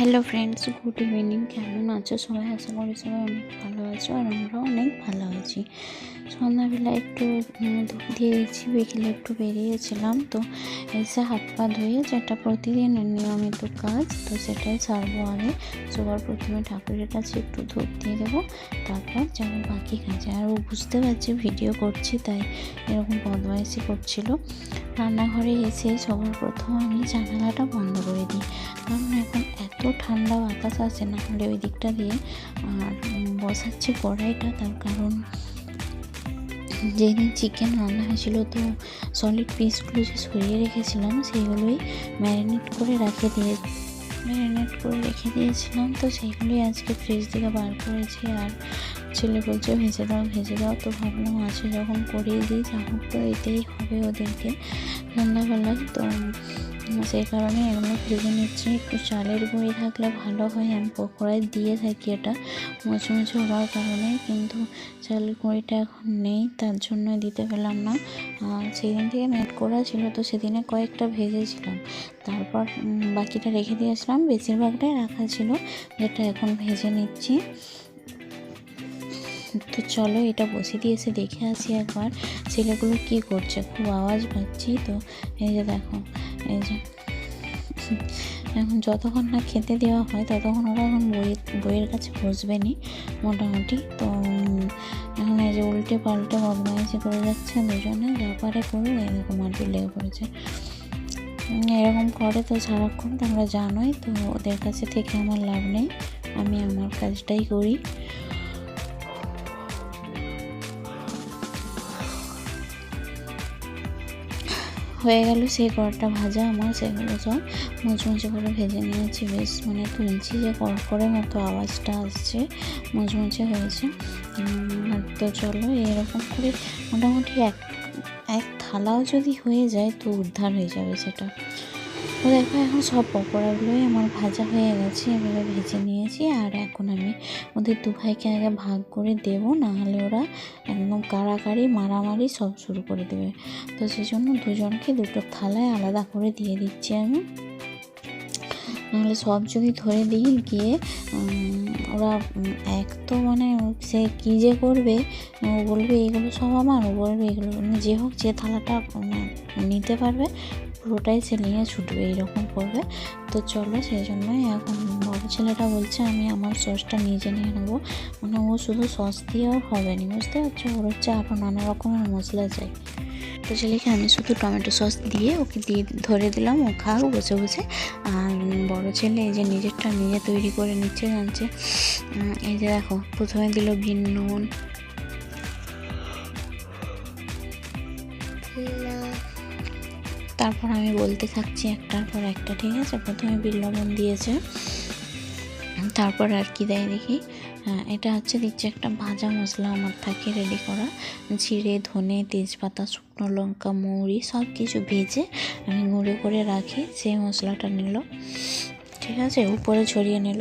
Hello friends good evening কেমন আছো? সবাই আশা করি সবাই অনেক ভালো আছো আর আমরাও অনেক ভালো আছি। সন্ধ্যাবেলা একটু ধূপ দিয়ে দিচ্ছি বিকেলে একটু বেরিয়েছিলাম। তো এসে হাত পা ধুয়ে যেটা প্রতিদিন নিয়মিত কাজ, তো সেটাই সারবো আগে। সবার প্রথমে ঠাকুরের কাছে একটু ধূপ দিয়ে দেবো। তারপর যাব বাকি কাজে। আর ও বুঝতে পারছে ভিডিও করছি, তাই এরকম বদমাইশি করছিল। রান্নাঘরে এসে সবার প্রথম আমি জানালাটা বন্ধ করে দিই। কারণ এখন এত ঠান্ডা বাতাস আসে না হলে ওই দিকটা দিয়ে, আর কড়াইটা, তার কারণ যেদিন চিকেন রান্না হয়েছিল তো সলিড পিসগুলো যে সরিয়ে রেখেছিলাম, সেইগুলোই ম্যারিনেট করে রেখে দিয়ে ম্যারিনেট করে রেখে দিয়েছিলাম। তো সেইগুলোই আজকে ফ্রিজ থেকে বার করেছি। আর ছেলে বলছে, ভেজে দাও ভেজে দাও। তো ভাবলাম আছে যখন করিয়ে দিই হোক তো এতেই হবে ওদেরকে সন্ধ্যাবেলায় তো সেই কারণে এগুলো ভেজে নিচ্ছি। একটু চালের গুঁড়ি থাকলে ভালো হয়, আমি পকোড়ায় দিয়ে থাকি এটা মুচমুচে হওয়ার কারণে, কিন্তু চালের গুঁড়িটা এখন নেই, তার জন্য দিতে পেলাম না। সেদিন থেকে মেট করা ছিল, তো সেদিনে কয়েকটা ভেজেছিলাম। তারপর বাকিটা রেখে দিয়েছিলাম। বেশিরভাগটাই রাখা ছিল, যেটা এখন ভেজে নিচ্ছি। তো চলো, এটা বসে দিয়ে এসে দেখে আসি একবার ছেলেগুলো কি করছে। খুব আওয়াজ পাচ্ছি তো, এই যে দেখো, এই যে। এখন যতক্ষণ না খেতে দেওয়া হয় ততক্ষণ ওরা এখন বইয়ের বইয়ের কাছে বসবে নি মোটামুটি। তো এখন এই যে উল্টে পাল্টে বদমাইশি করে যাচ্ছে দুজনে, যা পারে করে এরকম মাটি লেগে পড়েছে। এরকম করে তো সারাক্ষণ, তোমরা জানোই, তো ওদের কাছে থেকে আমার লাভ নেই। আমি আমার কাজটাই করি। হয়ে গেল সেই কড়টা ভাজা আমার সেগুলো সব। মুচমুচে করে ভেজে নিয়েছি, বেশ মানে তুলছি যে কড়কড়ের মতো আওয়াজটা আসছে মুচমুচে হয়েছে। তো চলো, এরকম করে মোটামুটি এক এক থালাও যদি হয়ে যায় তো উদ্ধার হয়ে যাবে সেটা। তো দেখো, এখন সব পকোড়াগুলোই আমার ভাজা হয়ে গেছে। এভাবে ভেজে নিয়েছি আর এখন আমি ওদের দু ভাইকে আগে ভাগ করে দেবো, নাহলে ওরা একদম কাড়াকাড়ি, মারামারি সব শুরু করে দেবে। তো সেই জন্য দুজনকে দুটো থালায় আলাদা করে দিয়ে দিচ্ছি আমি। নাহলে সব যদি ধরে দিই, গিয়ে ওরা এক তো মানে সে কী যে করবে, ও বলবে এগুলো সব আমার, ও বলবে এগুলো মানে যে হোক যে থালাটা নিতে পারবে পুরোটাই নিয়ে ছুটবে এইরকম করবে। তো চলো সেই জন্যই এখন বড় ছেলেটা বলছে, আমি আমার সসটা নিজে নিয়ে নেব। মানে ও শুধু সস দিয়েও হবে না, বুঝতে পারছ? ওর হচ্ছে আরও নানা রকমের মশলা চাই। তো ছেলেকে আমি শুধু টমেটো সস দিয়ে ওকে দিয়ে ধরে দিলাম, ও খাক বসে বসে। আর বড় ছেলে এই যে নিজেরটা নিজে তৈরি করে নিচ্ছে, জানছে। এই যে দেখো, প্রথমে দিল বিন নুন তারপর আমি বলতে থাকছি একটার পর একটা, ঠিক আছে? প্রথমে বিল লবণ দিয়েছে। তারপর আর কি দেয় দেখি। হ্যাঁ এটা হচ্ছে দিচ্ছে একটা ভাজা মশলা আমার থাকে রেডি করা। জিরে, ধনে, তেজপাতা, শুকনো লঙ্কা, মৌরি সব কিছু ভেজে আমি গুঁড়ো করে রাখি। সেই মশলাটা নিল, ঠিক আছে? উপরে ছড়িয়ে নিল।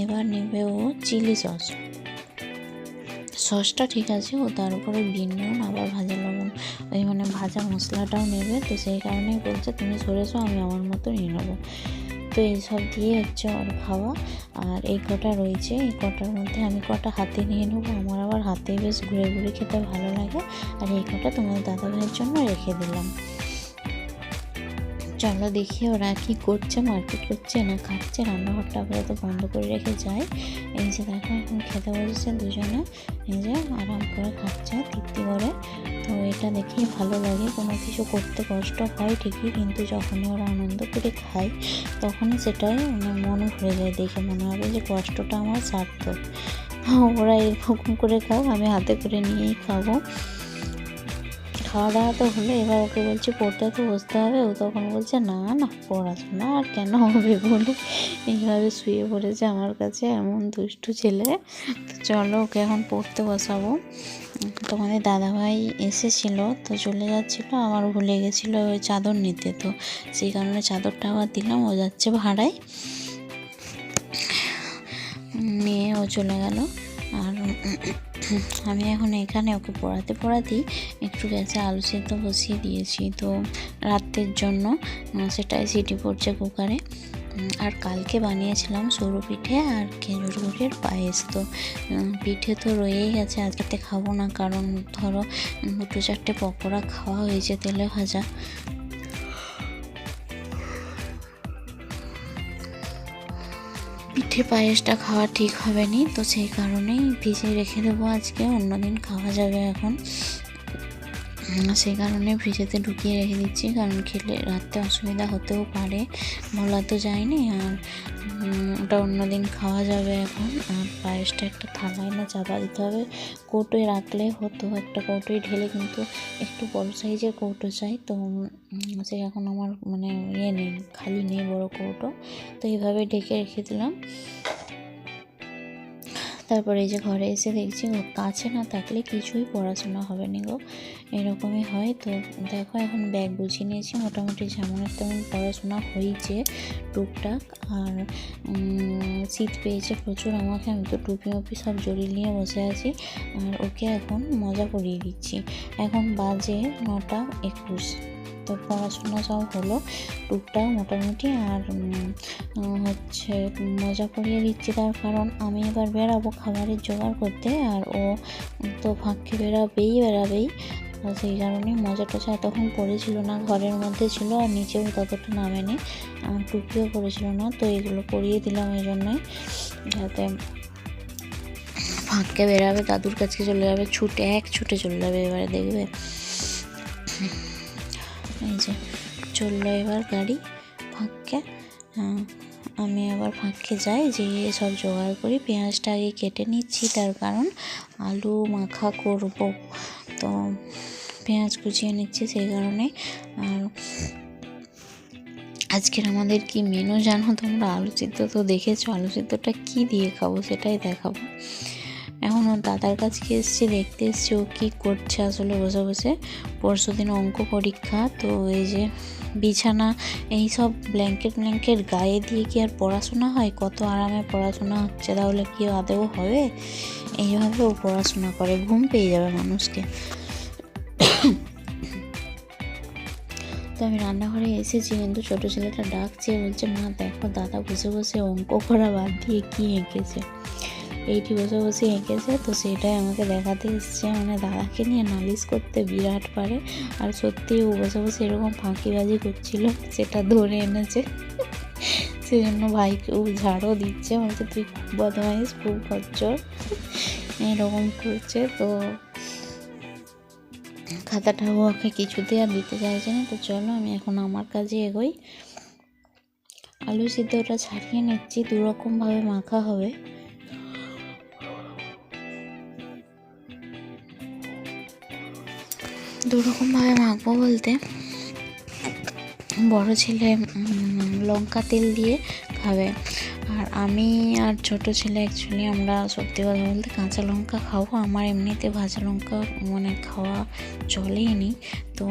এবার নেবে ও চিলি সস। সসটা ঠিক আছে, ও তার উপরে বিন নুন, আবার ভাজা লবণ। ওই মানে ভাজা মশলাটাও নেবে, তো সেই কারণেই বলছে, তুমি সরেছো, আমি আমার মতো নিয়ে নেব। তো এইসব দিয়ে হচ্ছে ওর খাওয়া। আর এই কটা রয়েছে, এই কটার মধ্যে আমি কটা হাতে নিয়ে নেব। আমার আবার হাতে বেশ ঘুরে ঘুরে খেতে ভালো লাগে। আর এই কটা তোমার দাদা ভাইয়ের জন্য রেখে দিলাম। চলো দেখি ওরা কি করছে মারপিট করছে না খাচ্ছে। রান্নাঘরটা আপাতত বন্ধ করে রেখে যায়। এই যে দেখো, এখন খেতে বসেছে দুজনে। এই যে আরাম করে খাচ্ছে, তৃপ্তি করে। তো এটা দেখেই ভালো লাগে, কোনো কিছু করতে কষ্ট হয় ঠিকই, কিন্তু যখনই ওরা আনন্দ করে খায়, তখনই সেটাই মানে মন ভরে যায়, দেখে মনে হবে যে কষ্টটা আমার সার্থক। ওরা এরকম করে খাও, আমি হাতে করে নিয়েই খাব। খাওয়া দাওয়া তো হলো, এবার ওকে বলছি, পড়তে তো বসতে হবে। ও তখন বলছে, না না, পড়াশোনা আর কেন হবে বলে এইভাবে শুয়ে পড়েছে আমার কাছে এমন দুষ্টু ছেলে। তো চলো ওকে এখন পড়তে বসাবো। তোমাদের দাদাভাই এসেছিল, তো চলে যাচ্ছিল, আবার ভুলে গেছিল ওই চাদর নিতে। তো সেই কারণে চাদরটা আবার দিলাম, ও যাচ্ছে ভাড়ায়। নিয়ে ও চলে গেল। আর আমি এখন এখানে ওকে পড়াতে পড়াতেই একটু গ্যাসে আলু সেদ্ধ বসিয়ে দিয়েছি। তো রাত্রের জন্য সেটাই সিটি পড়ছে কুকারে। আর কালকে বানিয়েছিলাম সরু পিঠে আর খেজুর গুড়ের পায়েস। তো পিঠে তো রয়েই গেছে, আজকে খাব না কারণ ধরো দুটো চারটে পকোড়া খাওয়া হয়েছে তেলে ভাজা। পিঠে পায়েসটা খাওয়া ঠিক হবে নি তো সেই কারণেই ভিজে রেখে দেবো আজকে, অন্যদিন খাওয়া যাবে এখন। সেই কারণে ফ্রিজেতে ঢুকিয়ে রেখে দিচ্ছি, কারণ খেলে রাত্রে অসুবিধা হতেও পারে। বলা তো যায়নি আর ওটা অন্যদিন খাওয়া যাবে এখন। আর পায়েসটা একটা থালায় না চাপা দিতে হবে। কৌটোয় রাখলে হতো, একটা কৌটোয় ঢেলে কিন্তু একটু বড় সাইজের কৌটো চাই। তো সে এখন আমার মানে ইয়ে নেই, খালি নেই বড় কৌটো। তো এইভাবে ঢেকে রেখে দিলাম। তারপরে এই যে ঘরে এসে দেখছি ও কাছে না থাকলে কিছুই পড়াশোনা হবে না গো। এরকমই হয়। তো দেখো এখন ব্যাগ গুছিয়ে নিয়েছি। মোটামুটি যেমন তেমন পড়াশোনা হয়েছে টুকটাক। আর শীত পেয়েছে প্রচুর। আমাকে আমি তো টুপি মুপি সব জড়িয়ে নিয়ে বসে আছি। আর ওকে এখন মজা করিয়ে দিচ্ছি। এখন বাজে নটা একুশ। তো পড়াশোনা সব হলো টুকটাক মোটামুটি আর হচ্ছে মজা করিয়ে দিচ্ছি তার কারণ আমি এবার বেরাবো খাবারের জোগাড় করতে আর ও তো ফাঁককে বেরাবেই বেরাবেই সেই কারণে মজা টজা এতক্ষণ পড়েছিল না, ঘরের মধ্যে ছিল আর নিচেও ততটা নামেনি টুপিও পড়েছিল না, তো এগুলো পরিয়ে দিলাম এই জন্যই যাতে ফাঁককে বেরাবে দাদুর কাছে চলে যাবে, ছুটে, এক ছুটে চলে যাবে এবারে দেখবে। এই যে চলল এবার গাড়ি ফাঁককে। আমি আবার ফাঁককে যাই যে সব জোগাড় করি। পেঁয়াজটা আগে কেটে নিচ্ছি, তার কারণ আলু মাখা করব। তো পেঁয়াজ কুচিয়ে নিচ্ছি সেই কারণে। আর আজকের আমাদের কি মেনু জানো তোমরা? আলু সিদ্ধ তো দেখেছ, আলু সিদ্ধটা কী দিয়ে খাব সেটাই দেখাবো। এখন ওর দাদার কাছে এসছে, দেখতে এসছে, ও কী করছে আসলে বসে বসে। পরশু দিন অঙ্ক পরীক্ষা, তো এই যে বিছানা, এই সব ব্ল্যাঙ্কেট ব্ল্যাঙ্কেট গায়ে দিয়ে কি আর পড়াশোনা হয়? কত আরামে পড়াশোনা হচ্ছে, তাহলে কি আদেও হবে? এইভাবে ও পড়াশোনা করে, ঘুম পেয়ে যাবে মানুষকে। তো আমি রান্নাঘরে এসেছি, কিন্তু ছোটো ছেলেটা ডাকছে, বলছে, মা, দেখো, দাদা বসে বসে অঙ্ক করা বাদ দিয়ে কী এঁকেছে? এইটি বসে বসে এঁকেছে, তো সেটাই আমাকে দেখাতে এসছে। মানে দাদাকে নিয়ে নালিশ করতে বিরাট পারে। আর সত্যি ও বসে বসে এরকম ফাঁকিবাজি করছিল, সেটা ধরে এনেছে। সেজন্য ভাইকে ও ঝাড়ও দিচ্ছে। বলছে, তুই খুব বদমাইশ, খুব খচ্চর। এরকম করছে, তো খাতাটা ওকে কিছুতে আর দিতে চাইছে না। তো চলো, আমি এখন আমার কাজে এগোই। আলু সিদ্ধটা ছাড়িয়ে নিচ্ছি, দুরকমভাবে মাখা হবে। দু রকমভাবে মাখবো বলতে। বড় ছেলে লঙ্কা তেল দিয়ে খাবে। আর আমি আর ছোট ছেলে অ্যাকচুয়ালি আমরা সত্যি কথা বলতে কাঁচা লঙ্কা খাব। আমার এমনিতে ভাজা লঙ্কা মানে খাওয়া চলেই নি। তো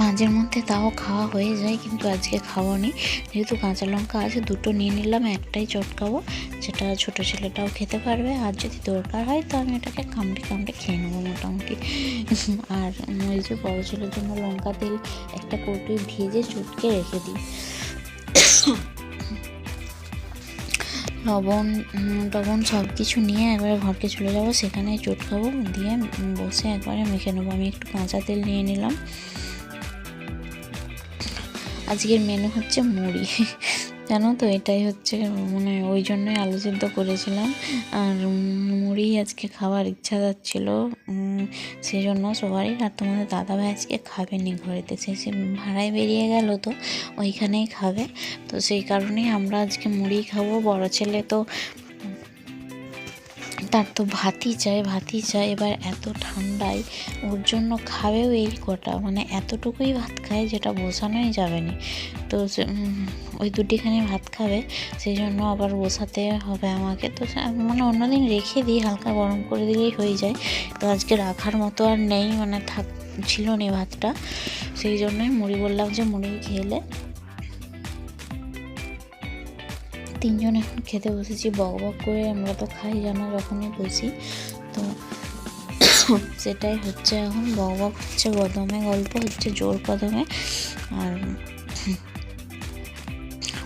মাঝের মধ্যে তাও খাওয়া হয়ে যায়, কিন্তু আজকে খাওয়া নি যেহেতু কাঁচা লঙ্কা আছে, দুটো নিয়ে নিলাম, একটাই চটকাবো। যেটা ছোটো ছেলেটাও খেতে পারবে, আর যদি দরকার হয়, তো আমি এটাকে কামড়ে কামড়ে খেয়ে নেব মোটামুটি। আর ওই যে বড় ছেলের জন্য লঙ্কা তেল একটা কৌটোয় ভেজে চটকে রেখে দিই। লবণ টবণ সব কিছু নিয়ে একবারে ঘরকে চলে যাব সেখানে চটকাবো, দিয়ে বসে একবারে মেখে নেব। আমি একটু কাঁচা তেল নিয়ে নিলাম। আজকের মেনু হচ্ছে মুড়ি। জানো তো, এটাই হচ্ছে মানে ওই জন্যই আলু সিদ্ধ করেছিলাম। আর মুড়ি আজকে খাওয়ার ইচ্ছা যাচ্ছিল সেই জন্য সবারই। আর তোমাদের দাদাভাই আজকে খাবেনি ঘরেতে সে সে ভাড়ায় বেরিয়ে গেল তো, ওইখানেই খাবে। তো সেই কারণেই আমরা আজকে মুড়ি খাব। বড় ছেলে তো তার তো ভাতই চাই ভাতই চাই। এবার এত ঠান্ডায় ওর জন্য খাবেও এই কটা। মানে এতটুকুই ভাত খায় যেটা বোঝানোই যাবে না। তো ওই দুটিখানি ভাত খাবে, সেই জন্য আবার বসাতে হবে আমাকে। তো মানে অন্যদিন রেখে দিই, হালকা গরম করে দিলেই হয়ে যায়। তো আজকে রাখার মতো আর নেই মানে থাক, ছিল না ভাতটা। সেই জন্যই মুড়ি বললাম যে মুড়ি খেলে তিনজন এখন খেতে বসেছি, বক বক করে আমরা তো খাই, জানো, যখনই বসি তো সেটাই হচ্ছে এখন, বক বক হচ্ছে কদমে গল্প হচ্ছে জোর কদমে আর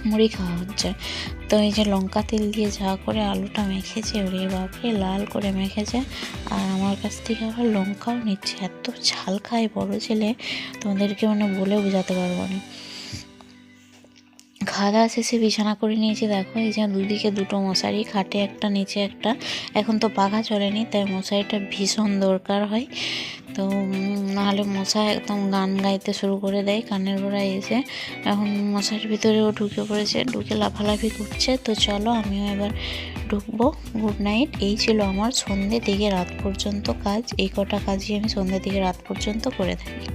মুড়ি খাওয়া হচ্ছে। তো এই যে লঙ্কা তেল দিয়ে যা করে আলুটা মেখেছে, ওরে বাপরে, লাল করে মেখেছে। আর আমার কাছ থেকে আবার লঙ্কাও নিচ্ছে। এত ঝাল খায় বড় ছেলে, তোমাদেরকে মানে বলে বোঝাতে পারব না। খাওয়া শেষে বিছানা করে নিয়েছি। দেখো, এই যে দুদিকে দুটো মশারি, খাটে একটা, নিচে একটা। এখন তো পাখা চলেনি, তাই মশারিটা ভীষণ দরকার হয়। তো নাহলে মশা একদম গান গাইতে শুরু করে দেয়, কানের গোড়ায় এসে। এখন মশারির ভিতরেও ঢুকে পড়েছে, ঢুকে লাফালাফি করছে। তো চলো, আমিও এবার ঢুকবো। গুড নাইট এই ছিল আমার সন্ধ্যে থেকে রাত পর্যন্ত কাজ। এই কটা কাজই আমি সন্ধ্যে থেকে রাত পর্যন্ত করে থাকি।